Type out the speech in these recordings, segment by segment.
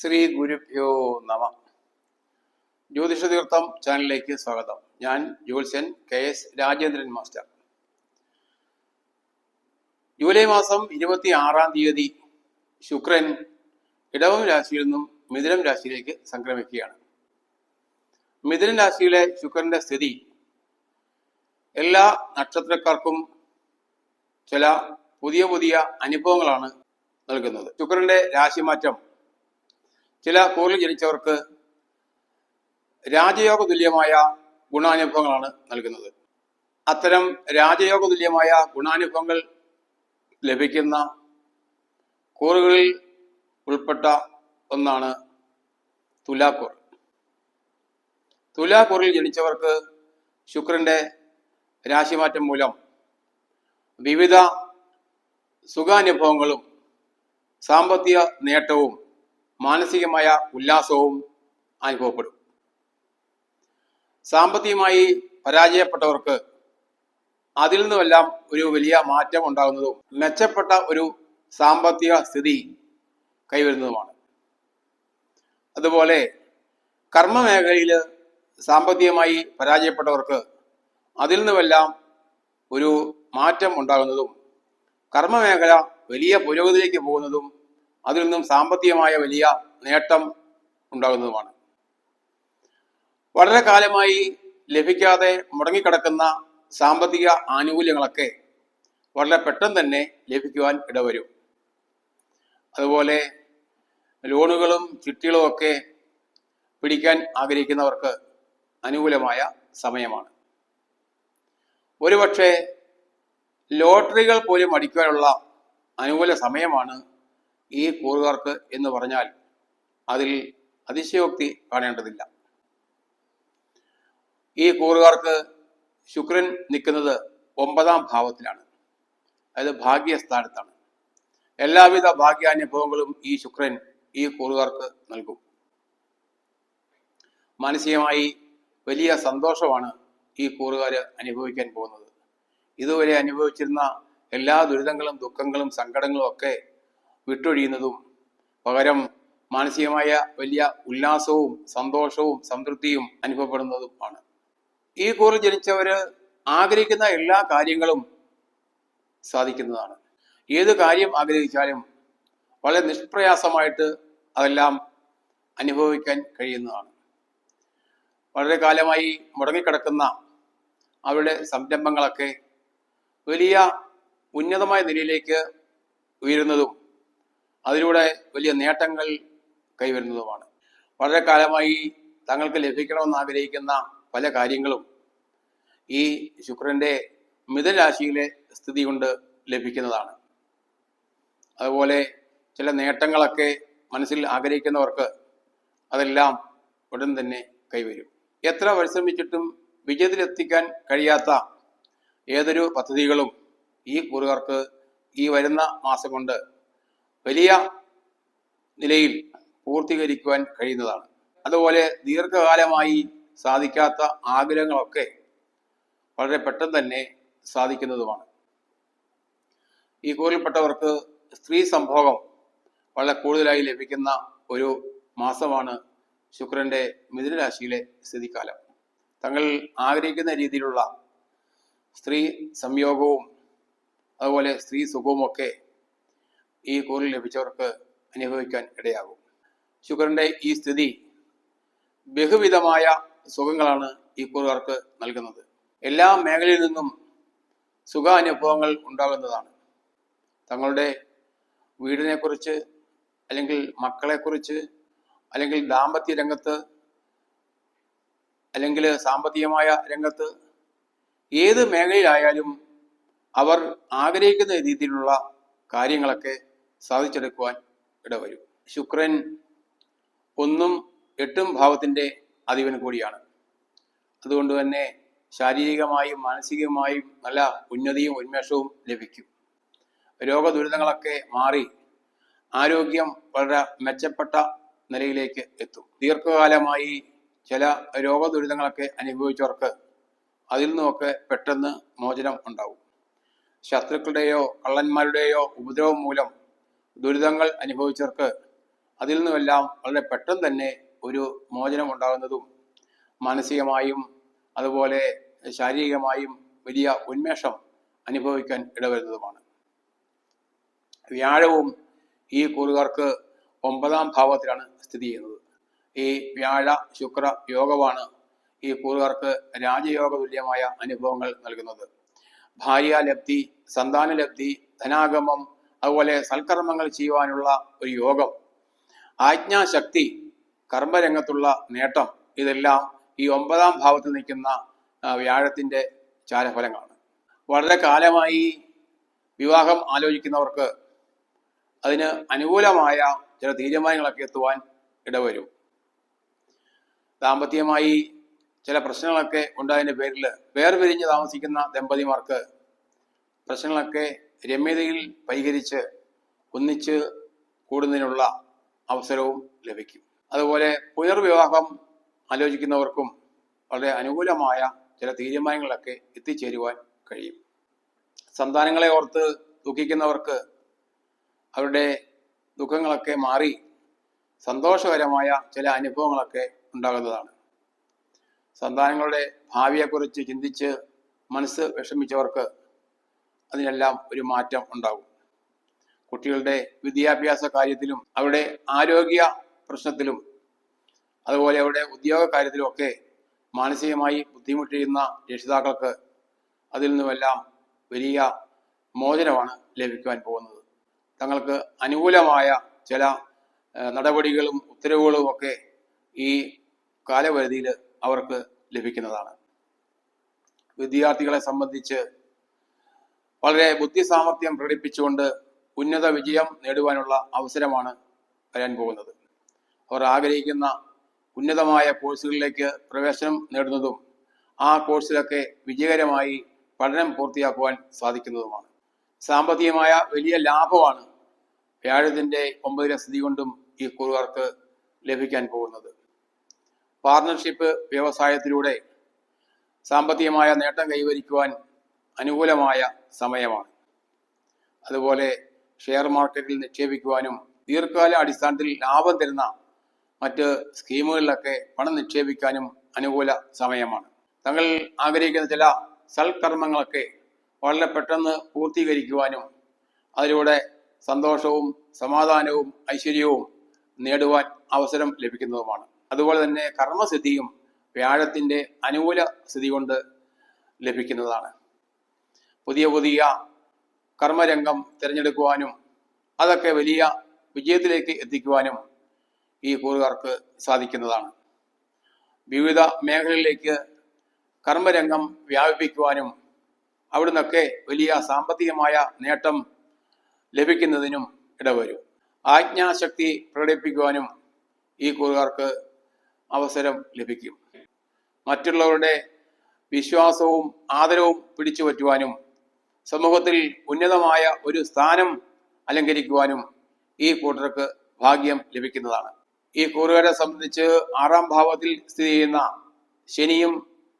ശ്രീ ഗുരുഭ്യോ നമ. ജ്യോതിഷ തീർത്ഥം ചാനലിലേക്ക് സ്വാഗതം. ഞാൻ ജ്യോത്സ്യൻ K S Rajendran master. July മാസം ഇരുപത്തി ആറാം തീയതി ശുക്രൻ ഇടവം രാശിയിൽ നിന്നും മിഥുനം രാശിയിലേക്ക് സംക്രമിക്കുകയാണ്. മിഥുനം രാശിയിലെ ശുക്രന്റെ സ്ഥിതി എല്ലാ നക്ഷത്രക്കാർക്കും ചില പുതിയ പുതിയ അനുഭവങ്ങളാണ് നൽകുന്നത്. ശുക്രന്റെ രാശിമാറ്റം ചില കൂറിൽ ജനിച്ചവർക്ക് രാജയോഗ തുല്യമായ ഗുണാനുഭവങ്ങളാണ് നൽകുന്നത്. അത്തരം രാജയോഗ തുല്യമായ ഗുണാനുഭവങ്ങൾ ലഭിക്കുന്ന കൂറുകളിൽ ഉൾപ്പെട്ട ഒന്നാണ് തുലാക്കൂർ. തുലാക്കൂറിൽ ജനിച്ചവർക്ക് ശുക്രന്റെ രാശിമാറ്റം മൂലം വിവിധ സുഖാനുഭവങ്ങളും സാമ്പത്തിക നേട്ടവും മാനസികമായ ഉല്ലാസവും അനുഭവപ്പെടും. സാമ്പത്തികമായി പരാജയപ്പെട്ടവർക്ക് അതിൽ നിന്നുമെല്ലാം ഒരു വലിയ മാറ്റം ഉണ്ടാകുന്നതും മെച്ചപ്പെട്ട ഒരു സാമ്പത്തിക സ്ഥിതി കൈവരുന്നതുമാണ്. അതുപോലെ കർമ്മമേഖലയിൽ സാമ്പത്തികമായി പരാജയപ്പെട്ടവർക്ക് അതിൽ നിന്നുമെല്ലാം ഒരു മാറ്റം ഉണ്ടാകുന്നതും കർമ്മമേഖല വലിയ പുരോഗതിയിലേക്ക് പോകുന്നതും അതിൽ നിന്നും സാമ്പത്തികമായ വലിയ നേട്ടം ഉണ്ടാകുന്നതുമാണ്. വളരെ കാലമായി ലഭിക്കാതെ മുടങ്ങിക്കിടക്കുന്ന സാമ്പത്തിക ആനുകൂല്യങ്ങളൊക്കെ വളരെ പെട്ടെന്ന് തന്നെ ലഭിക്കുവാൻ ഇടവരും. അതുപോലെ ലോണുകളും ചിട്ടികളും ഒക്കെ പിടിക്കാൻ ആഗ്രഹിക്കുന്നവർക്ക് അനുകൂലമായ സമയമാണ്. ഒരുപക്ഷെ ലോട്ടറികൾ പോലും അടിക്കാനുള്ള അനുകൂല സമയമാണ് ഈ കൂറുകാർക്ക് എന്ന് പറഞ്ഞാൽ അതിൽ അതിശയോക്തി കാണേണ്ടതില്ല. ഈ കൂറുകാർക്ക് ശുക്രൻ നിൽക്കുന്നത് ഒമ്പതാം ഭാവത്തിലാണ്. അതായത് ഭാഗ്യസ്ഥാനത്താണ്. എല്ലാവിധ ഭാഗ്യാനുഭവങ്ങളും ഈ ശുക്രൻ ഈ കൂറുകാർക്ക് നൽകും. മാനസികമായി വലിയ സന്തോഷമാണ് ഈ കൂറുകാർ അനുഭവിക്കാൻ പോകുന്നത്. ഇതുവരെ അനുഭവിച്ചിരുന്ന എല്ലാ ദുരിതങ്ങളും ദുഃഖങ്ങളും സങ്കടങ്ങളും ഒക്കെ വിട്ടൊഴിയുന്നതും പകരം മാനസികമായ വലിയ ഉല്ലാസവും സന്തോഷവും സംതൃപ്തിയും അനുഭവപ്പെടുന്നതും ആണ് ഈ കൂറിൽ ജനിച്ചവര് ആഗ്രഹിക്കുന്ന എല്ലാ കാര്യങ്ങളും സാധിക്കുന്നതാണ്. ഏത് കാര്യം ആഗ്രഹിച്ചാലും വളരെ നിഷ്പ്രയാസമായിട്ട് അതെല്ലാം അനുഭവിക്കാൻ കഴിയുന്നതാണ്. വളരെ കാലമായി മുടങ്ങിക്കിടക്കുന്ന അവരുടെ സംരംഭങ്ങളൊക്കെ വലിയ ഉന്നതമായ നിലയിലേക്ക് ഉയരുന്നതും അതിലൂടെ വലിയ നേട്ടങ്ങൾ കൈവരുന്നതുമാണ്. വളരെ കാലമായി തങ്ങൾക്ക് ലഭിക്കണമെന്ന് ആഗ്രഹിക്കുന്ന പല കാര്യങ്ങളും ഈ ശുക്രന്റെ മിഥുരാശിയിലെ സ്ഥിതി കൊണ്ട് ലഭിക്കുന്നതാണ്. അതുപോലെ ചില നേട്ടങ്ങളൊക്കെ മനസ്സിൽ ആഗ്രഹിക്കുന്നവർക്ക് അതെല്ലാം ഉടൻ തന്നെ കൈവരും. എത്ര പരിശ്രമിച്ചിട്ടും വിജയത്തിലെത്തിക്കാൻ കഴിയാത്ത ഏതൊരു പദ്ധതികളും ഈ കുറുകാർക്ക് ഈ വരുന്ന മാസം കൊണ്ട് വലിയ നിലയിൽ പൂർത്തീകരിക്കുവാൻ കഴിയുന്നതാണ്. അതുപോലെ ദീർഘകാലമായി സാധിക്കാത്ത ആഗ്രഹങ്ങളൊക്കെ വളരെ പെട്ടെന്ന് തന്നെ സാധിക്കുന്നതുമാണ്. ഈ കൂറിൽപ്പെട്ടവർക്ക് സ്ത്രീ സംഭോഗം വളരെ കൂടുതലായി ലഭിക്കുന്ന ഒരു മാസമാണ് ശുക്രന്റെ മിഥുനരാശിയിലെ സ്ഥിതികാലം തങ്ങൾ ആഗ്രഹിക്കുന്ന രീതിയിലുള്ള സ്ത്രീ സംയോഗവും അതുപോലെ സ്ത്രീ സുഖവും ഒക്കെ ഈ കൂറിൽ ലഭിച്ചവർക്ക് അനുഭവിക്കാൻ ഇടയാകും. ശുക്രന്റെ ഈ സ്ഥിതി ബഹുവിധമായ സുഖങ്ങളാണ് ഈ കൂറുകാർക്ക് നൽകുന്നത്. എല്ലാ മേഖലയിൽ നിന്നും സുഖാനുഭവങ്ങൾ ഉണ്ടാകുന്നതാണ്. തങ്ങളുടെ വീടിനെക്കുറിച്ച് അല്ലെങ്കിൽ മക്കളെക്കുറിച്ച് അല്ലെങ്കിൽ ദാമ്പത്യ രംഗത്ത് അല്ലെങ്കിൽ സാമ്പത്തികമായ രംഗത്ത് ഏത് മേഖലയിലായാലും അവർ ആഗ്രഹിക്കുന്ന രീതിയിലുള്ള കാര്യങ്ങളൊക്കെ സാധിച്ചെടുക്കുവാൻ ഇടവരും. ശുക്രൻ ഒന്നും എട്ടും ഭാവത്തിന്റെ അധിപൻ കൂടിയാണ്. അതുകൊണ്ട് തന്നെ ശാരീരികമായും മാനസികമായും നല്ല ഉന്നതിയും ഉന്മേഷവും ലഭിക്കും. രോഗദുരിതങ്ങളൊക്കെ മാറി ആരോഗ്യം വളരെ മെച്ചപ്പെട്ട നിലയിലേക്ക് എത്തും. ദീർഘകാലമായി ചില രോഗദുരിതങ്ങളൊക്കെ അനുഭവിച്ചവർക്ക് അതിൽ നിന്നുമൊക്കെ പെട്ടെന്ന് മോചനം ഉണ്ടാവും. ശത്രുക്കളുടെയോ കള്ളന്മാരുടെയോ ഉപദ്രവം മൂലം ദുരിതങ്ങൾ അനുഭവിച്ചവർക്ക് അതിൽ നിന്നുമെല്ലാം വളരെ പെട്ടെന്ന് തന്നെ ഒരു മോചനം ഉണ്ടാകുന്നതും മാനസികമായും അതുപോലെ ശാരീരികമായും വലിയ ഉന്മേഷം അനുഭവിക്കാൻ ഇടവരുന്നതുമാണ്. വ്യാഴവും ഈ കൂറുകാർക്ക് ഒമ്പതാം ഭാവത്തിലാണ് സ്ഥിതി ചെയ്യുന്നത്. ഈ വ്യാഴ ശുക്ര യോഗമാണ് ഈ കൂറുകാർക്ക് രാജയോഗ തുല്യമായ അനുഭവങ്ങൾ നൽകുന്നത്. ഭാര്യാലബ്ധി സന്താനലബ്ധി ധനാഗമം അതുപോലെ സൽക്കർമ്മങ്ങൾ ചെയ്യുവാനുള്ള ഒരു യോഗം. ആജ്ഞാശക്തി കർമ്മരംഗത്തുള്ള നേട്ടം ഇതെല്ലാം ഈ ഒമ്പതാം ഭാവത്തിൽ നിൽക്കുന്ന വ്യാഴത്തിന്റെ ചാരഫലങ്ങളാണ്. വളരെ കാലമായി വിവാഹം ആലോചിക്കുന്നവർക്ക് അതിന് അനുകൂലമായ ചില തീരുമാനങ്ങളൊക്കെ എത്തുവാൻ ഇടവരും. ദാമ്പത്യമായി ചില പ്രശ്നങ്ങളൊക്കെ ഉണ്ടായതിന്റെ പേരിൽ വേർപിരിഞ്ഞ് താമസിക്കുന്ന ദമ്പതിമാർക്ക് പ്രശ്നങ്ങളൊക്കെ രമ്യതയിൽ പരിഹരിച്ച് ഒന്നിച്ച് കൂടുന്നതിനുള്ള അവസരവും ലഭിക്കും. അതുപോലെ പുനർവിവാഹം ആലോചിക്കുന്നവർക്കും വളരെ അനുകൂലമായ ചില തീരുമാനങ്ങളൊക്കെ എത്തിച്ചേരുവാൻ കഴിയും. സന്താനങ്ങളെ ഓർത്ത് ദുഃഖിക്കുന്നവർക്ക് അവരുടെ ദുഃഖങ്ങളൊക്കെ മാറി സന്തോഷകരമായ ചില അനുഭവങ്ങളൊക്കെ ഉണ്ടാകുന്നതാണ്. സന്താനങ്ങളുടെ ഭാവിയെക്കുറിച്ച് ചിന്തിച്ച് മനസ്സ് വിഷമിച്ചവർക്ക് അതിനെല്ലാം ഒരു മാറ്റം ഉണ്ടാകും. കുട്ടികളുടെ വിദ്യാഭ്യാസ കാര്യത്തിലും അവരുടെ ആരോഗ്യ പ്രശ്നത്തിലും അതുപോലെ അവരുടെ ഉദ്യോഗ കാര്യത്തിലുമൊക്കെ മാനസികമായി ബുദ്ധിമുട്ടിയുന്ന രക്ഷിതാക്കൾക്ക് അതിൽ നിന്നുമെല്ലാം വലിയ മോചനമാണ് ലഭിക്കുവാൻ പോകുന്നത്. തങ്ങൾക്ക് അനുകൂലമായ ചില നടപടികളും ഉത്തരവുകളും ഒക്കെ ഈ കാലപരിധിയിൽ അവർക്ക് ലഭിക്കുന്നതാണ്. വിദ്യാർത്ഥികളെ സംബന്ധിച്ച് വളരെ ബുദ്ധി സാമർഥ്യം പ്രകടിപ്പിച്ചുകൊണ്ട് ഉന്നത വിജയം നേടുവാനുള്ള അവസരമാണ് വരാൻ പോകുന്നത്. അവർ ആഗ്രഹിക്കുന്ന ഉന്നതമായ കോഴ്സുകളിലേക്ക് പ്രവേശനം നേടുന്നതും ആ കോഴ്സിലൊക്കെ വിജയകരമായി പഠനം പൂർത്തിയാക്കുവാൻ സാധിക്കുന്നതുമാണ്. സാമ്പത്തികമായ വലിയ ലാഭമാണ് വ്യാഴത്തിന്റെ ഒമ്പതിലെ സ്ഥിതി കൊണ്ടും ഈ കുറുകാർക്ക് ലഭിക്കാൻ പോകുന്നത്. പാർട്ണർഷിപ്പ് വ്യവസായത്തിലൂടെ സാമ്പത്തികമായ നേട്ടം കൈവരിക്കുവാൻ അനുകൂലമായ സമയമാണ്. അതുപോലെ ഷെയർ മാർക്കറ്റിൽ നിക്ഷേപിക്കുവാനും ദീർഘകാല അടിസ്ഥാനത്തിൽ ലാഭം തരുന്ന മറ്റ് സ്കീമുകളിലൊക്കെ പണം നിക്ഷേപിക്കാനും അനുകൂല സമയമാണ്. തങ്ങൾ ആഗ്രഹിക്കുന്ന ചില സൽക്കർമ്മങ്ങളൊക്കെ വളരെ പെട്ടെന്ന് പൂർത്തീകരിക്കുവാനും അതിലൂടെ സന്തോഷവും സമാധാനവും ഐശ്വര്യവും നേടുവാൻ അവസരം ലഭിക്കുന്നതുമാണ്. അതുപോലെ തന്നെ കർമ്മസിദ്ധിയും വ്യാഴത്തിന്റെ അനുകൂല സ്ഥിതി കൊണ്ട് ലഭിക്കുന്നതാണ്. പുതിയ പുതിയ കർമ്മരംഗം തിരഞ്ഞെടുക്കുവാനും അതൊക്കെ വലിയ വിജയത്തിലേക്ക് എത്തിക്കുവാനും ഈ കൂറുകാർക്ക് സാധിക്കുന്നതാണ്. വിവിധ മേഖലകളിലേക്ക് കർമ്മരംഗം വ്യാപിപ്പിക്കുവാനും അവിടുന്നൊക്കെ വലിയ സാമ്പത്തികമായ നേട്ടം ലഭിക്കുന്നതിനും ഇടവരും. ആജ്ഞാശക്തി പ്രകടിപ്പിക്കുവാനും ഈ കൂറുകാർക്ക് അവസരം ലഭിക്കും. മറ്റുള്ളവരുടെ വിശ്വാസവും ആദരവും പിടിച്ചു പറ്റുവാനും സമൂഹത്തിൽ ഉന്നതമായ ഒരു സ്ഥാനം അലങ്കരിക്കുവാനും ഈ കൂട്ടർക്ക് ഭാഗ്യം ലഭിക്കുന്നതാണ്. ഈ കൂറുകാരെ സംബന്ധിച്ച് ആറാം ഭാവത്തിൽ സ്ഥിതി ചെയ്യുന്ന ശനിയും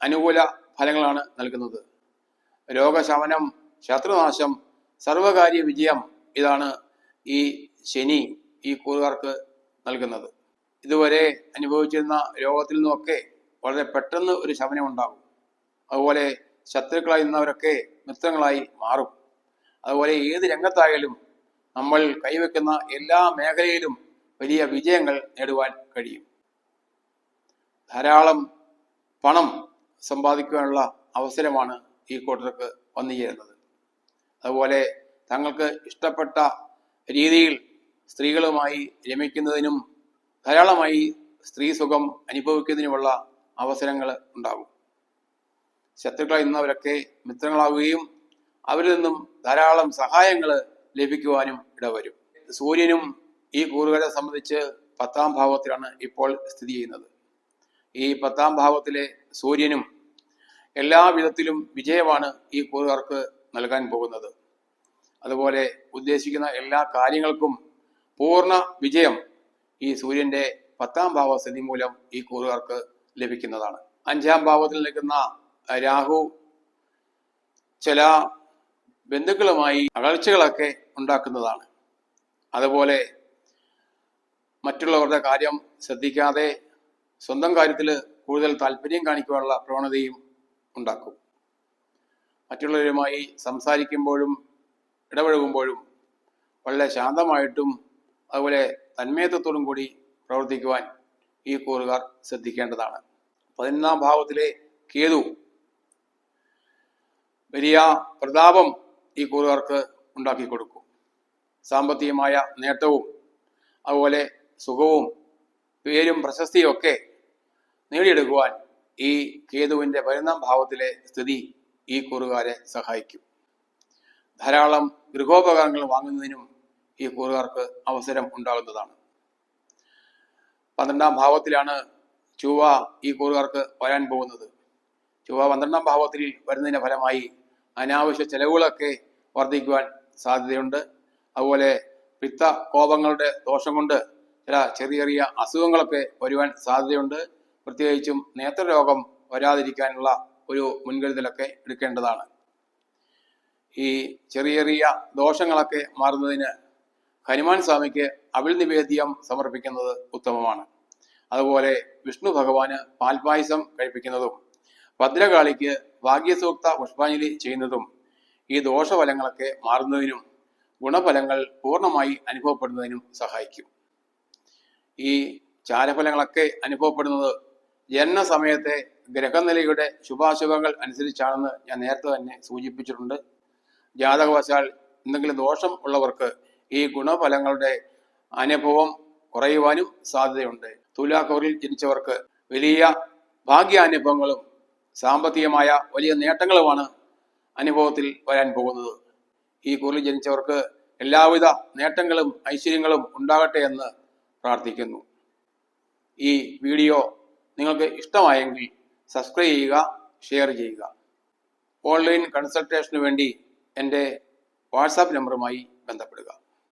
അനുകൂല ഫലങ്ങളാണ് നൽകുന്നത്. രോഗശമനം ശത്രുനാശം സർവകാര്യ വിജയം ഇതാണ് ഈ ശനി ഈ കൂറുകാർക്ക് നൽകുന്നത്. ഇതുവരെ അനുഭവിച്ചിരുന്ന രോഗത്തിൽ നിന്നൊക്കെ വളരെ പെട്ടെന്ന് ഒരു ശമനം ഉണ്ടാകും അതുപോലെ ശത്രുക്കളായി നിന്നവരൊക്കെ മിത്രങ്ങളായി മാറും. അതുപോലെ ഏത് രംഗത്തായാലും നമ്മൾ കൈവെക്കുന്ന എല്ലാ മേഖലയിലും വലിയ വിജയങ്ങൾ നേടുവാൻ കഴിയും. ധാരാളം പണം സമ്പാദിക്കുവാനുള്ള അവസരമാണ് ഈ കൂട്ടർക്ക് വന്നു ചേരുന്നത്. അതുപോലെ തങ്ങൾക്ക് ഇഷ്ടപ്പെട്ട രീതിയിൽ സ്ത്രീകളുമായി രമിക്കുന്നതിനും ധാരാളമായി സ്ത്രീ സുഖം അനുഭവിക്കുന്നതിനുമുള്ള അവസരങ്ങൾ ഉണ്ടാകും. ശത്രുക്കളായി നിന്നവരൊക്കെ മിത്രങ്ങളാവുകയും അവരിൽ നിന്നും ധാരാളം സഹായങ്ങൾ ലഭിക്കുവാനും ഇടവരും. സൂര്യനും ഈ കൂറുകാരെ സംബന്ധിച്ച് പത്താം ഭാവത്തിലാണ് ഇപ്പോൾ സ്ഥിതി ചെയ്യുന്നത്. ഈ പത്താം ഭാവത്തിലെ സൂര്യനും എല്ലാ വിധത്തിലും വിജയമാണ് ഈ കൂറുകാർക്ക് നൽകാൻ പോകുന്നത്. അതുപോലെ ഉദ്ദേശിക്കുന്ന എല്ലാ കാര്യങ്ങൾക്കും പൂർണ വിജയം ഈ സൂര്യന്റെ പത്താം ഭാവ സ്ഥിതി മൂലം ഈ കൂറുകാർക്ക് ലഭിക്കുന്നതാണ്. അഞ്ചാം ഭാവത്തിൽ നിൽക്കുന്ന രാഹു ചില ബന്ധുക്കളുമായി അകൽച്ചകളൊക്കെ ഉണ്ടാക്കുന്നതാണ്. അതുപോലെ മറ്റുള്ളവരുടെ കാര്യം ശ്രദ്ധിക്കാതെ സ്വന്തം കാര്യത്തിൽ കൂടുതൽ താല്പര്യം കാണിക്കുവാനുള്ള പ്രവണതയും ഉണ്ടാക്കും. മറ്റുള്ളവരുമായി സംസാരിക്കുമ്പോഴും ഇടപഴകുമ്പോഴും വളരെ ശാന്തമായിട്ടും അതുപോലെ തന്മയത്വത്തോടും കൂടി പ്രവർത്തിക്കുവാൻ ഈ കൂറുകാർ ശ്രദ്ധിക്കേണ്ടതാണ്. പതിനൊന്നാം ഭാവത്തിലെ കേതു വലിയ പ്രതാപം ഈ കൂറുകാർക്ക് ഉണ്ടാക്കി കൊടുക്കും. സാമ്പത്തികമായ നേട്ടവും അതുപോലെ സുഖവും പേരും പ്രശസ്തിയും ഒക്കെ നേടിയെടുക്കുവാൻ ഈ കേതുവിന്റെ പതിനൊന്നാം ഭാവത്തിലെ സ്ഥിതി ഈ കൂറുകാരെ സഹായിക്കും. ധാരാളം ഗൃഹോപകരണങ്ങൾ വാങ്ങുന്നതിനും ഈ കൂറുകാർക്ക് അവസരം ഉണ്ടാകുന്നതാണ്. പന്ത്രണ്ടാം ഭാവത്തിലാണ് ചൊവ്വ ഈ കൂറുകാർക്ക് വരാൻ പോകുന്നത്. ചൊവ്വ പന്ത്രണ്ടാം ഭാവത്തിൽ വരുന്നതിന്റെ ഫലമായി അനാവശ്യ ചെലവുകളൊക്കെ വർദ്ധിക്കുവാൻ സാധ്യതയുണ്ട്. അതുപോലെ പിത്ത കോപങ്ങളുടെ ദോഷം കൊണ്ട് ചില ചെറിയ ചെറിയ അസുഖങ്ങളൊക്കെ വരുവാൻ സാധ്യതയുണ്ട്. പ്രത്യേകിച്ചും നേത്രരോഗം വരാതിരിക്കാനുള്ള ഒരു മുൻകരുതലൊക്കെ എടുക്കേണ്ടതാണ്. ഈ ചെറിയ ചെറിയ ദോഷങ്ങളൊക്കെ മാറുന്നതിന് ഹനുമാൻ സ്വാമിക്ക് അവിൽ നിവേദ്യം സമർപ്പിക്കുന്നത് ഉത്തമമാണ്. അതുപോലെ വിഷ്ണു ഭഗവാന് പാൽപായസം കഴിപ്പിക്കുന്നതും ഭദ്രകാളിക്ക് ഭാഗ്യസൂക്ത പുഷ്പാഞ്ജലി ചെയ്യുന്നതും ഈ ദോഷഫലങ്ങളൊക്കെ മാറുന്നതിനും ഗുണഫലങ്ങൾ പൂർണമായി അനുഭവപ്പെടുന്നതിനും സഹായിക്കും. ഈ ചാരഫലങ്ങളൊക്കെ അനുഭവപ്പെടുന്നത് ജനന സമയത്തെ ഗ്രഹനിലയുടെ ശുഭാശുഭങ്ങൾ അനുസരിച്ചാണെന്ന് ഞാൻ നേരത്തെ തന്നെ സൂചിപ്പിച്ചിട്ടുണ്ട്. ജാതകവശാൽ എന്തെങ്കിലും ദോഷം ഉള്ളവർക്ക് ഈ ഗുണഫലങ്ങളുടെ അനുഭവം കുറയുവാനും സാധ്യതയുണ്ട്. തുലാക്കൂറിൽ ജനിച്ചവർക്ക് വലിയ ഭാഗ്യാനുഭവങ്ങളും സാമ്പത്തികമായ വലിയ നേട്ടങ്ങളുമാണ് അനുഭവത്തിൽ വരാൻ പോകുന്നത്. ഈ കുറിൽ ജനിച്ചവർക്ക് എല്ലാവിധ നേട്ടങ്ങളും ഐശ്വര്യങ്ങളും ഉണ്ടാകട്ടെ എന്ന് പ്രാർത്ഥിക്കുന്നു. ഈ വീഡിയോ നിങ്ങൾക്ക് ഇഷ്ടമായെങ്കിൽ സബ്സ്ക്രൈബ് ചെയ്യുക ഷെയർ ചെയ്യുക. ഓൺലൈൻ കൺസൾട്ടേഷന് വേണ്ടി എന്റെ വാട്സാപ്പ് നമ്പറുമായി ബന്ധപ്പെടുക.